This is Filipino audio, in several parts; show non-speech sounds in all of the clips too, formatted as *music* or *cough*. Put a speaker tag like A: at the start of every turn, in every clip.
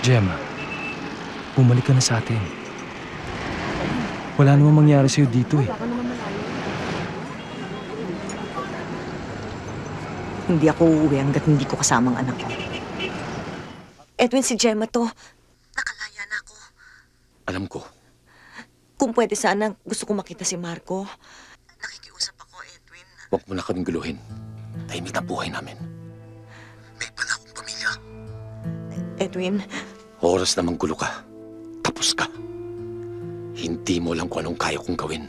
A: Gemma, bumalik ka na sa atin. Wala namang mangyari sa'yo dito eh.
B: Hindi ako uuwi hanggat hindi ko kasama ang anak ko. Edwin, si Gemma to. Nakalaya na ako.
C: Alam ko,
B: Kung pwede sana, gusto ko makita si Marco. Nakikiusap ako, Edwin.
C: huwag mo na kaming guluhin. Tahimik na buhay namin. May na akong pamilya.
B: Edwin,
C: Oras na manggulo ka. Tapos ka. Hindi mo lang kung anong kaya kong gawin.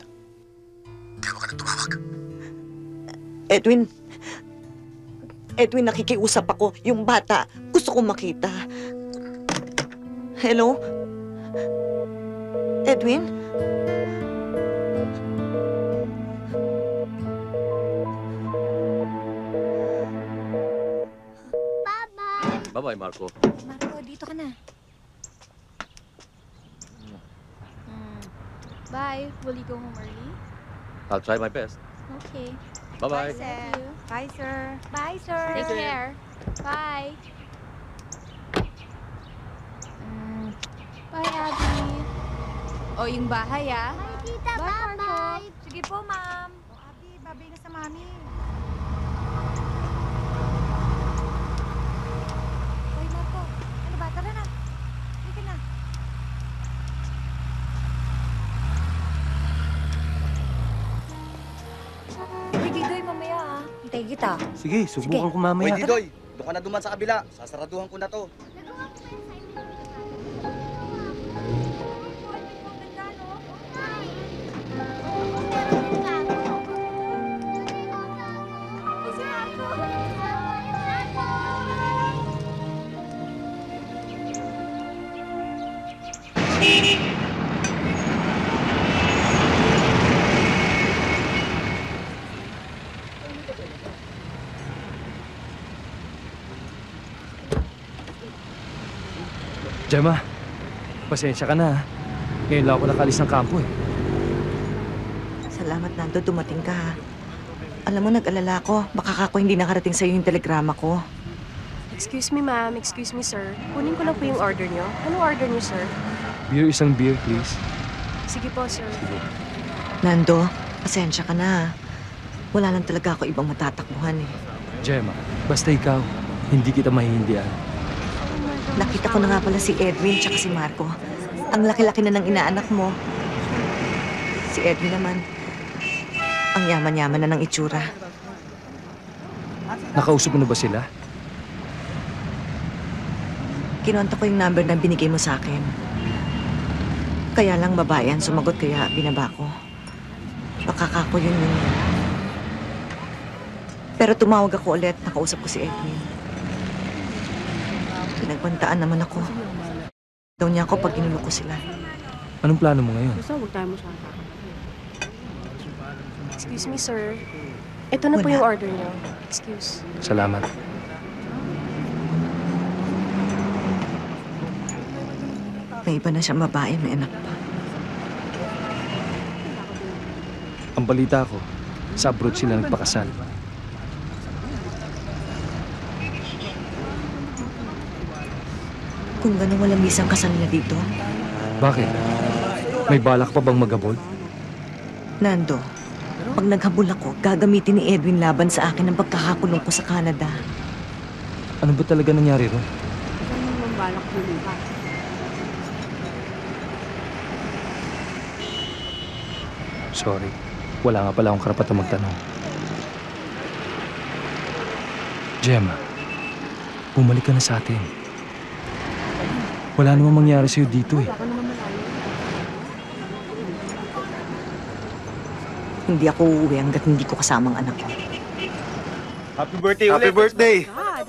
C: Kaya ka na tumawag.
B: Edwin. Edwin, nakikiusap ako. Yung bata, gusto kong makita. Hello? Edwin?
C: Bye-bye, Marco.
D: Marco, dito ka na. Bye. Will you go home early?
C: I'll try my best.
D: Okay.
C: Bye-bye.
D: Thank you.
E: Bye, sir. Bye, sir.
D: Take care. Bye. Mm. Bye, Abby. O, yung bahay, ah.
E: Bye, tita.
D: Bye.
E: Bye-bye. Sige po, ma'am. O, Abi, babay na sa mami. Bye, Marco. Ano ba? Tara na. Halika na. Uy, Didoy, mamaya ah. Hintayin kita.
A: Sige, subukan ko mamaya.
F: Hoy, Didoy! Doon ka na duman sa kabila. Sasaraduhan ko na to.
A: Gemma, pasensya ka na ha. Ngayon lang ako nakalis ng kampo eh.
B: Salamat, Nando. Dumating ka. ha. Alam mo, nag-alala ako. Baka kako hindi nakarating sa'yo yung telegrama ko.
G: Excuse me, ma'am. Excuse me, sir. Kunin ko lang po yung order nyo. Anong order nyo, sir?
A: Beer, isang beer, please.
G: Sige po, sir.
B: Nando, pasensya ka na. ha. Wala lang talaga ako ibang matatakbuhan eh.
A: Gemma, basta ikaw, hindi kita mahihindihan.
B: Nakita ko na nga pala si Edwin tsaka si Marco. Ang laki-laki na ng inaanak mo. Si Edwin naman, ang yaman-yaman na ng itsura.
A: Nakausap mo na ba sila?
B: Kinonta ko yung number na binigay mo sa akin. Kaya lang babae sumagot kaya binaba ko. Baka kako yun yun. Pero tumawag ako ulit, nakausap ko si Edwin. Pinagbantaan naman ako. Daw niya ako pag ginulo ko sila.
A: Anong plano mo ngayon?
G: Basta huwag tayo masyadong Excuse me, sir. Ito na po
B: Wala.
G: yung order nyo. Excuse.
A: Salamat.
B: May iba na siyang babae, may anak pa.
A: Ang balita ko, sa abroad sila nagpakasal.
B: Kung gano'n walang misang kasal nila dito,
A: Bakit? May balak pa bang magabol?
B: Nando, pag naghabol ako, gagamitin ni Edwin laban sa akin ang pagkakakulong ko sa Canada.
A: Ano ba talaga nangyari
G: naman balak buluhan?
A: Sorry. Wala nga pala akong karapatan magtanong. Gemma, bumalik ka na sa atin. Wala namang mangyari sa'yo dito eh.
B: Hindi ako uuwi hanggat hindi ko kasama ang anak ko.
F: Happy birthday
H: Happy birthday!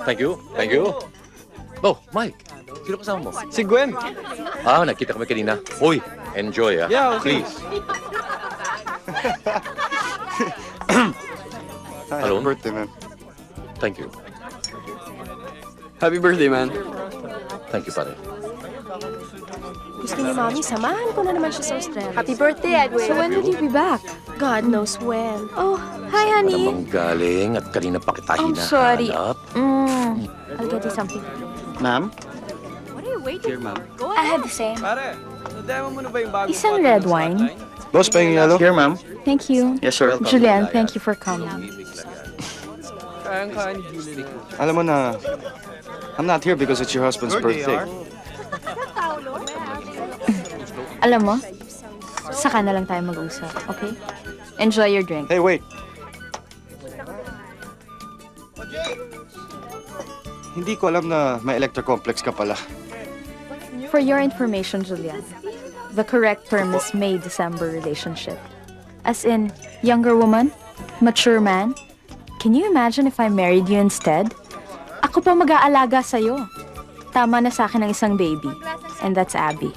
C: Thank you. Thank you. Oh, Mike. Sino kasama mo?
H: Si Gwen!
C: Ah, nakita kami kanina. Uy, enjoy ah.
H: Yeah, okay.
C: Please.
H: Hi, *coughs*
C: Hello?
H: Happy birthday, man.
C: Thank you.
H: Happy birthday, man.
C: Thank you, pare.
G: Gusto ni Mami, samahan ko na naman siya sa Australia.
E: Happy birthday, Edwin.
G: So when will you be back? God knows when. Oh, hi, honey.
C: Namang galing at kanina pa kita
E: I'm
C: hinahanap.
E: sorry. Mm. I'll get you something.
H: Ma'am?
E: What are you
H: Here, ma'am.
E: I have the same.
H: Pare, na-demo mo na ba yung bagong
E: Isang red wine.
F: Boss, pahingin yellow? Here, ma'am.
E: Thank you.
F: Yes, sir.
E: Julian, thank you for coming.
H: Kayang-kaya ni Julie.
F: Alam mo na, I'm not here because it's your husband's birthday.
E: Alam mo, saka na lang tayo mag-usap, okay? Enjoy your drink.
F: Hey, wait. Hindi ko alam na may electrocomplex ka pala.
E: For your information, Julian, the correct term is May-December relationship. As in, younger woman, mature man. Can you imagine if I married you instead? Ako pa mag-aalaga sa'yo. Tama na sa akin ang isang baby. And that's Abby.